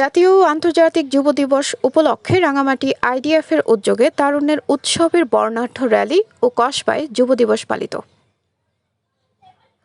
জাতীয় ও আন্তর্জাতিক যুব দিবস উপলক্ষে রাঙামাটি আইডিএফ এর উদ্যোগে তারুণ্যের উৎসবের বর্ণাঢ্য র্যালি ও কসবায় যুব দিবস পালিত।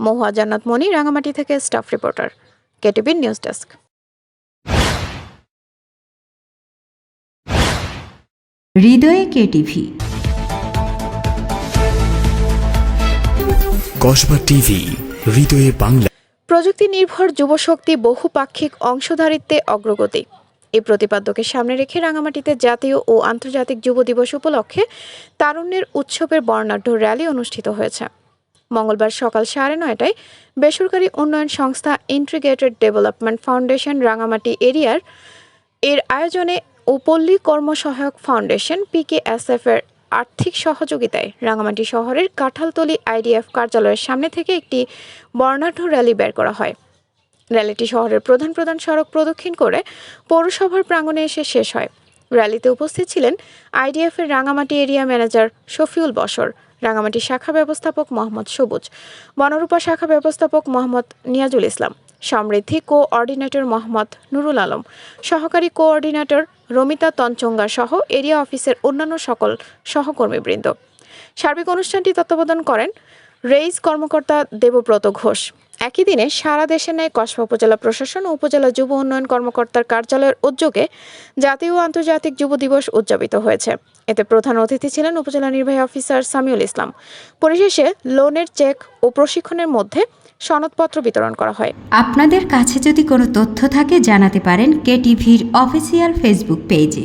মহুয়া জান্নাত মনি রাঙামাটি থেকে স্টাফ রিপোর্টার কেটিভির নিউজ ডেস্ক। হৃদয়ে কেটিভি। কসবা টিভি হৃদয়ে বাংলা। প্রযুক্তি নির্ভর যুবশক্তি বহুপাক্ষিক অংশধারিত্বে অগ্রগতি। এই প্রতিপাদ্যকে সামনে রেখে রাঙামাটিতে জাতীয় ও আন্তর্জাতিক যুব দিবস উপলক্ষে তারুণ্যের উৎসবের বর্ণাঢ্য র্যালি অনুষ্ঠিত হয়েছে। মঙ্গলবার সকাল সাড়ে নয়টায় বেসরকারি উন্নয়ন সংস্থা ইন্টিগ্রেটেড ডেভেলপমেন্ট ফাউন্ডেশন রাঙামাটি এরিয়ার এর আয়োজনে ও পল্লী কর্মসহায়ক ফাউন্ডেশন পিকেএসএফ এর আর্থিক সহযোগিতায় রাঙামাটি শহরের কাঁঠালতলি আইডিএফ কার্যালয়ের সামনে থেকে একটি বর্ণাঢ্য র্যালি বের করা হয়। র্যালিটি শহরের প্রধান প্রধান সড়ক প্রদক্ষিণ করে পৌরসভার প্রাঙ্গণে এসে শেষ হয়। র্যালিতে উপস্থিত ছিলেন আইডিএফ এর রাঙামাটি এরিয়া ম্যানেজার শফিউল বসর রাঙামাটি শাখা ব্যবস্থাপক মোহাম্মদ সবুজ, বনরূপা শাখা ব্যবস্থাপক মোহাম্মদ নিয়াজুল ইসলাম সমৃদ্ধি কোঅর্ডিনেটর মোহাম্মদ নুরুল আলম, সহকারী কোঅর্ডিনেটর রমিতা তঞ্চঙ্গা সহ এরিয়া অফিসের অন্যান্য সকল সহকর্মীবৃন্দ। সার্বিক অনুষ্ঠানটি তত্ত্বাবধান করেন রেইস কর্মকর্তা দেবব্রত ঘোষ। একই দিনে সারা দেশে ন্যায় কসবা উপজেলা প্রশাসন ও উপজেলা যুব উন্নয়ন কর্মকর্তার কার্যালয়ের উদ্যোগে জাতীয় আন্তর্জাতিক যুব দিবস উদযাপিত হয়েছে। এতে প্রধান অতিথি ছিলেন উপজেলা নির্বাহী অফিসার সামিউল ইসলাম। পরিশেষে লোনের চেক ও প্রশিক্ষণের মধ্যে সনদপত্র বিতরণ করা হয়। আপনাদের কাছে যদি কোনো তথ্য থাকে, জানাতে পারেন কেটিভির অফিসিয়াল ফেসবুক পেজে।